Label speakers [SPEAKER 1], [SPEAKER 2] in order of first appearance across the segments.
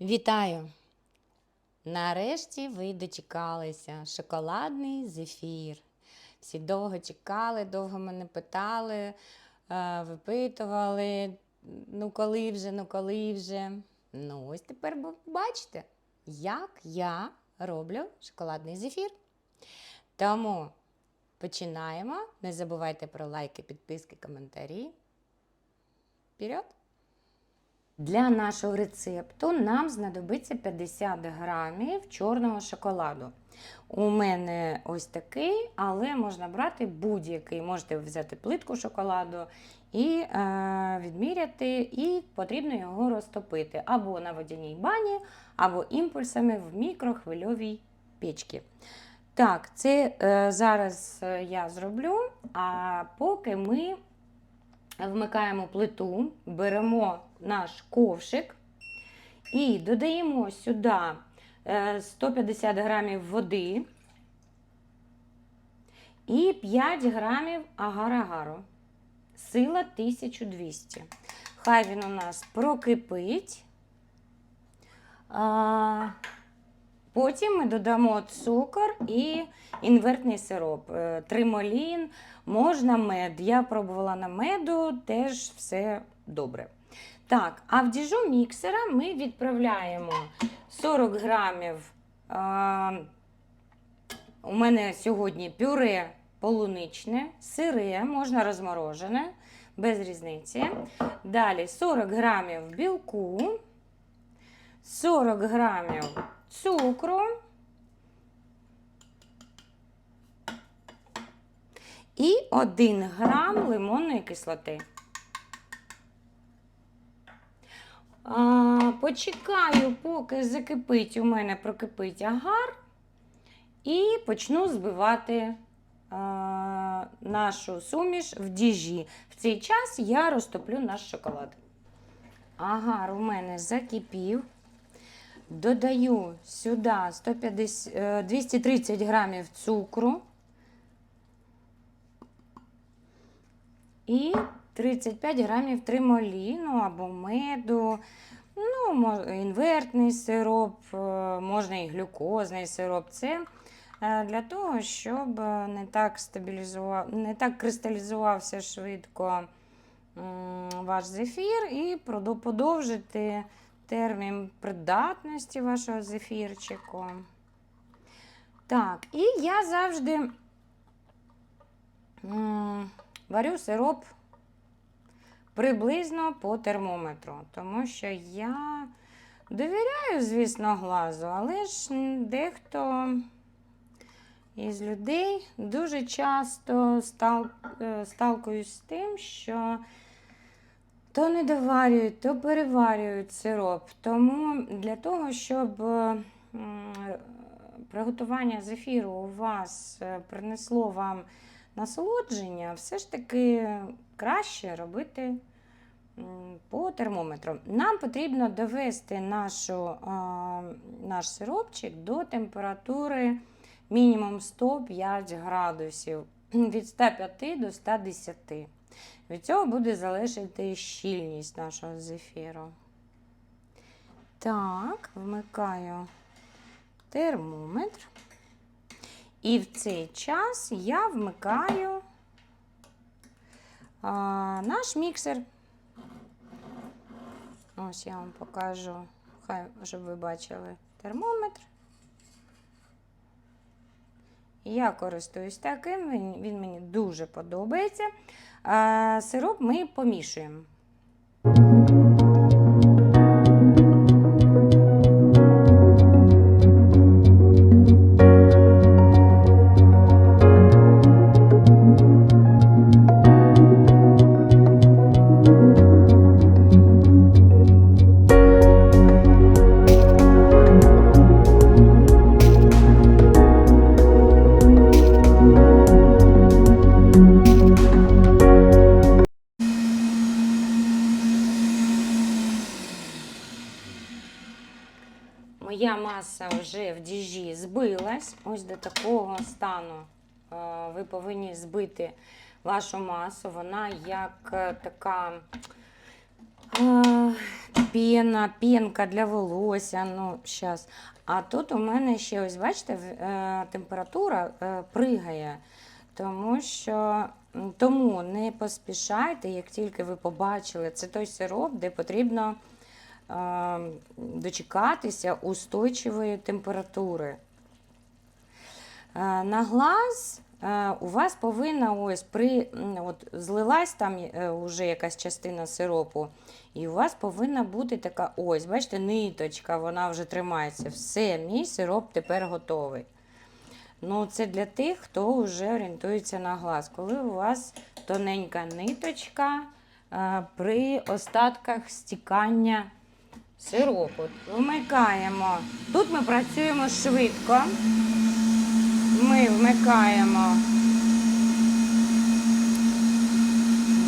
[SPEAKER 1] Вітаю! Нарешті ви дочекалися шоколадний зефір. Всі довго чекали, довго мене питали, е, випитували, ну коли вже, ну коли вже. Ну, ось тепер ви бачите, як я роблю шоколадний зефір. Тому починаємо. Не забувайте про лайки, підписки, коментарі. Вперед! Для нашого рецепту нам знадобиться 50 грамів чорного шоколаду. У мене ось такий, але можна брати будь-який. Можете взяти плитку шоколаду і е, відміряти, і потрібно його розтопити або на водяній бані, або імпульсами в мікрохвильовій печці. Так, це е, зараз е, я зроблю, а поки ми вмикаємо плиту, беремо наш ковшик і додаємо сюди е, 150 грамів води і 5 грамів агар-агару. Сила 1200. Хай він у нас прокипить. Потім ми додамо цукор і інвертний сироп. Е, Тримолін, можна мед. Я пробувала на меду, теж все добре. Так, а в діжу міксера ми відправляємо 40 грамів. А, у мене сьогодні пюре полуничне, сире, можна розморожене, без різниці. Далі 40 грамів білку, 40 грамів цукру і 1 грам лимонної кислоти. А, почекаю, поки закипить, у мене прокипить агар, і почну збивати а, нашу суміш в діжі. В цей час я розтоплю наш шоколад. Агар у мене закипів. Додаю сюди 150, е, 230 грамів цукру і 35 грамів тримоліну або меду, ну, інвертний сироп, е, можна і глюкозний сироп. Це е, для того, щоб е, не так, стабілізував, не так кристалізувався швидко ваш зефір і подовжити термін придатності вашого зефірчику. Так, і я завжди варю сироп приблизно по термометру, тому що я довіряю, звісно, глазу, але ж дехто із людей дуже часто е, сталкуюсь з тим, що то не доварюють, то переварюють сироп. Тому для того, щоб е, приготування зефіру у вас е, принесло вам насолодження, все ж таки краще робити по термометру. Нам потрібно довести нашу, наш сиропчик до температури мінімум 105 градусів від 105 до 110. Від цього буде залежати щільність нашого зефіру. Так, вмикаю термометр. І в цей час я вмикаю а, наш міксер. Ось я вам покажу, хай, щоб ви бачили термометр. Я користуюсь таким, він, мені дуже подобається. А, сироп ми помішуємо. Маса вже в діжі збилась. Ось до такого стану е, ви повинні збити вашу масу. Вона як е, така А, Пена, пенка для волосся. Ну, щас. А тут у мене ще ось, бачите, е, температура е, пригає. Тому що тому не поспішайте, як тільки ви побачили, це той сироп, де потрібно е, дочекатися устойчивої температури. Е, На глаз е, у вас повинна ось при от злилась там е, уже якась частина сиропу, і у вас повинна бути така ось, бачите, ниточка, вона вже тримається. Все, мій сироп тепер готовий. Ну, це для тих, хто вже орієнтується на глаз. Коли у вас тоненька ниточка е, при остатках стікання сиропу. Вмикаємо. Тут ми працюємо швидко. Ми вмикаємо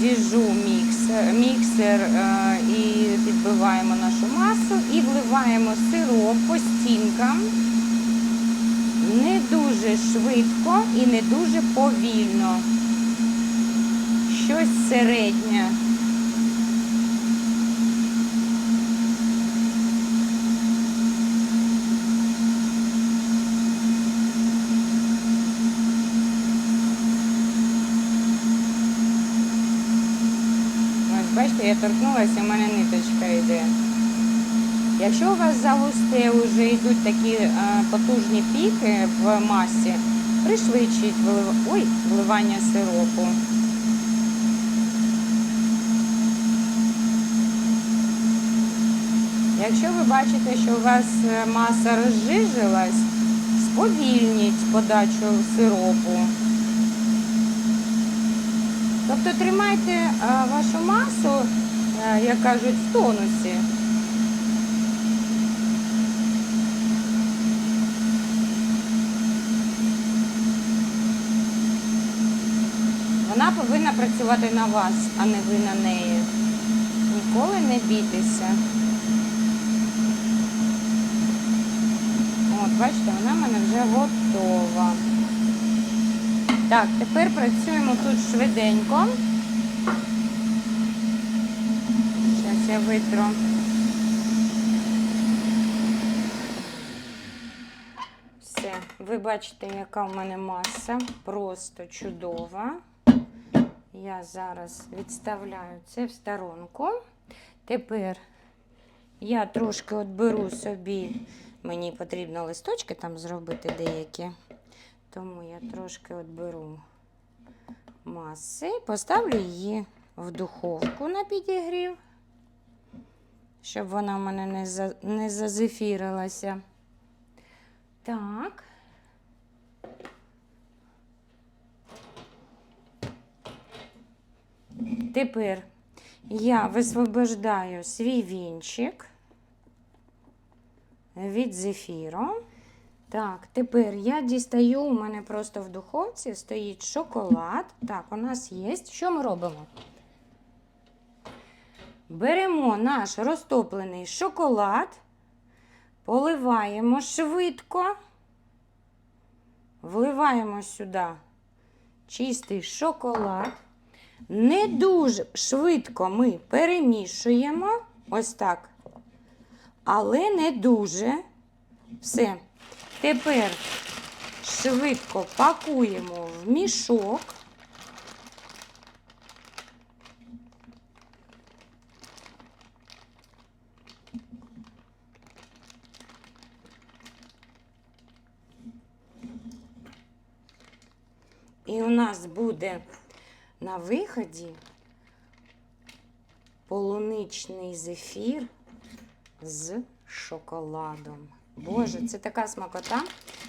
[SPEAKER 1] діжу міксер, міксер е, і підбиваємо нашу масу і вливаємо сироп по стінкам не дуже швидко і не дуже повільно. Щось середнє. Ось, бачите, я торкнулася, у мене ниточка йде. Якщо у вас загусте вже йдуть такі потужні піки в масі, пришвидшіть. Ой, вливання сиропу. Якщо ви бачите, що у вас е, маса розжижилась, сповільніть подачу сиропу. Тобто тримайте е, вашу масу, е, як кажуть, в тонусі. Вона повинна працювати на вас, а не ви на неї. Ніколи не бійтеся. От, бачите, вона в мене вже готова. Так, тепер працюємо тут швиденько. Зараз я витру. Все, ви бачите, яка в мене маса. Просто чудова. Я зараз відставляю це в сторонку. Тепер я трошки от беру собі, мені потрібно листочки там зробити деякі. Тому я трошки от беру маси, поставлю її в духовку на підігрів, щоб вона в мене не, за, не зазефірилася. Так. Тепер я висвобождаю свій вінчик від зефіру. Так, тепер я дістаю, у мене просто в духовці стоїть шоколад. Так, у нас є. Що ми робимо? Беремо наш розтоплений шоколад, поливаємо швидко, вливаємо сюди чистий шоколад. Не дуже швидко ми перемішуємо, ось так, але не дуже. Все. Тепер швидко пакуємо в мішок. І у нас буде на виході полуничний зефір з шоколадом. Боже, це така смакота.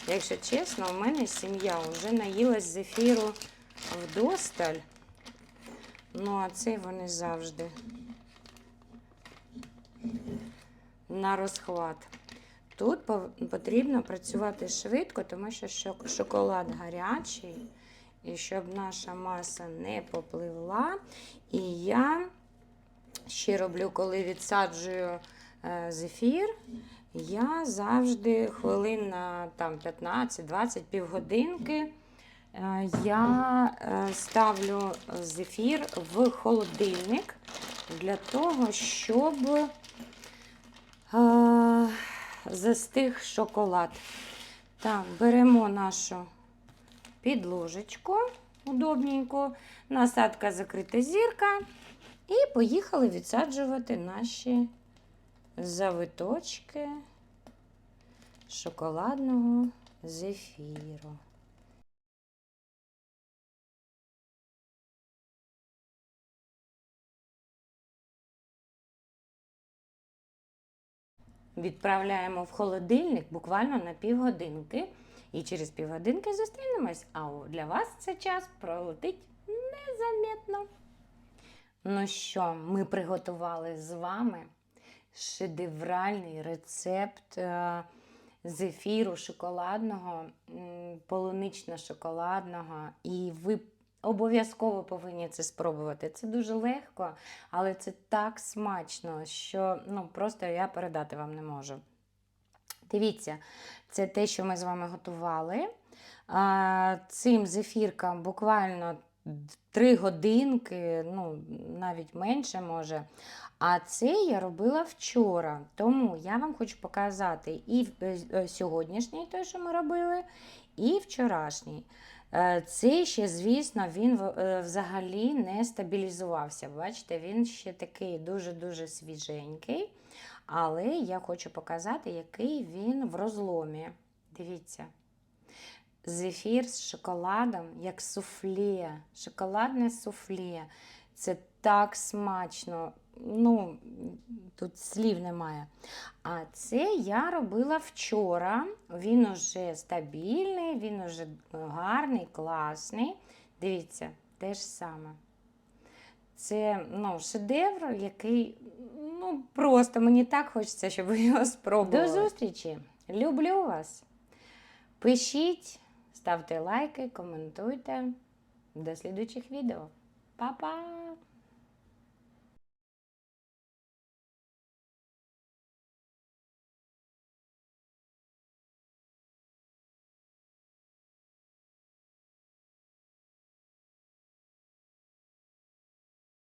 [SPEAKER 1] Якщо чесно, у мене сім'я вже наїлась зефіру вдосталь. Ну, а це вони завжди на розхват. Тут потрібно працювати швидко, тому що шоколад гарячий, і щоб наша маса не попливла. І я ще роблю, коли відсаджую е, зефір, я завжди хвилин на там, 15-20 півгодинки. е, Я е, ставлю зефір в холодильник для того, щоб а, застиг шоколад. Так, беремо нашу підложечку удобненьку, насадка закрита зірка. І поїхали відсаджувати наші завиточки шоколадного зефіру. Відправляємо в холодильник буквально на півгодинки. І через півгодинки зустрінемось. А для вас цей час пролетить незаметно. Ну що, ми приготували з вами шедевральний рецепт е, зефіру шоколадного, полунично-шоколадного. І ви обов'язково повинні це спробувати. Це дуже легко, але це так смачно, що ну, просто я передати вам не можу. Дивіться, це те, що ми з вами готували. Цим зефіркам буквально 3 годинки, ну, навіть менше може. А це я робила вчора. Тому я вам хочу показати і е, е, сьогоднішній той, що ми робили, і вчорашній. Е, Цей ще, звісно, він взагалі не стабілізувався. Бачите, він ще такий дуже-дуже свіженький. Але я хочу показати, який він в розломі. Дивіться. Зефір з шоколадом, як суфле, шоколадне суфле. Це так смачно. Ну, тут слів немає. А це я робила вчора. Він уже стабільний, він уже гарний, класний. Дивіться, те ж саме. Це ну, шедевр, який ну, просто мені так хочеться, щоб ви його спробували. До зустрічі! Люблю вас! Пишіть, ставте лайки, коментуйте. До слідуючих відео. Па-па!